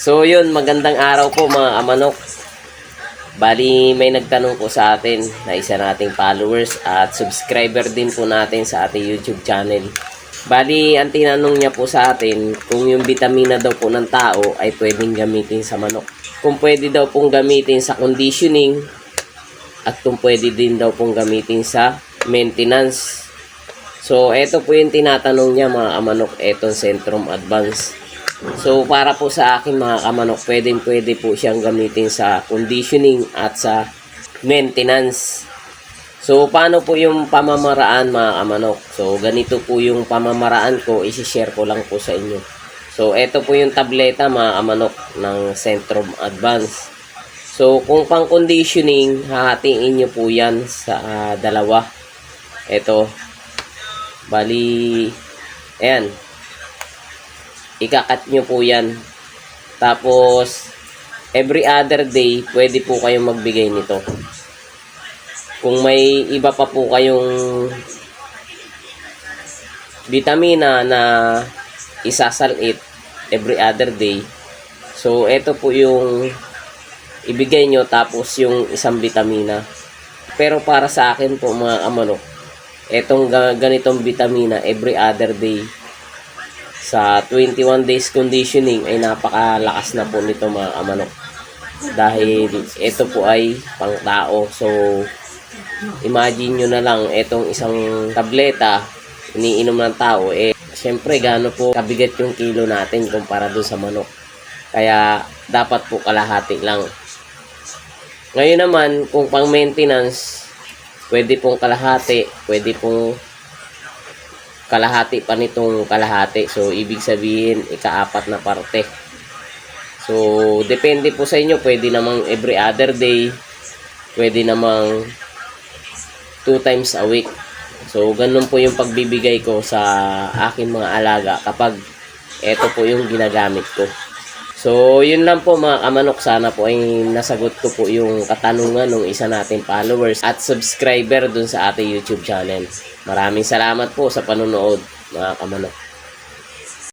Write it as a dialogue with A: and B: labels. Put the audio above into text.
A: So yun, magandang araw po mga kamanok. Bali, may nagtanong po sa atin na isa nating followers at subscriber din po natin sa ating YouTube channel. Bali, ang tinanong niya po sa atin kung yung vitamina daw po ng tao ay pwedeng gamitin sa manok. Kung pwede daw pong gamitin sa conditioning at kung pwede din daw pong gamitin sa maintenance. So, ito po yung tinatanong niya mga kamanok, etong Centrum Advance. So, para po sa akin mga kamanok, pwedeng pwede po siyang gamitin sa conditioning at sa maintenance. So, paano po yung pamamaraan mga kamanok? So, ganito po yung pamamaraan ko, isi-share ko lang po sa inyo. So, ito po yung tableta mga kamanok ng Centrum Advance. So, kung pang conditioning, hahatiin nyo po yan sa ah, dalawa. Ito. Bali, ayan. Ikakat nyo po yan. Tapos, every other day, pwede po kayong magbigay nito. Kung may iba pa po kayong vitamina na isasalit every other day. So, ito po yung ibigay nyo tapos yung isang vitamina. Pero para sa akin po mga amanok, etong ga- ganitong vitamina every other day sa 21 days conditioning ay napakalakas na po nito mga amanok. Dahil ito po ay pang tao. So, imagine nyo na lang etong isang tableta iniinom ng tao eh syempre gaano po kabigat yung kilo natin kumpara doon sa manok kaya dapat po kalahati lang ngayon naman kung pang maintenance pwede pong kalahati pwede pong kalahati pa nitong kalahati so ibig sabihin ikaapat na parte so depende po sa inyo pwede namang every other day pwede namang two times a week. So, ganun po yung pagbibigay ko sa akin mga alaga kapag ito po yung ginagamit ko. So, yun lang po mga kamanok. Sana po ay nasagot ko po yung katanungan ng isa nating followers at subscriber dun sa ating YouTube channel. Maraming salamat po sa panonood mga kamanok.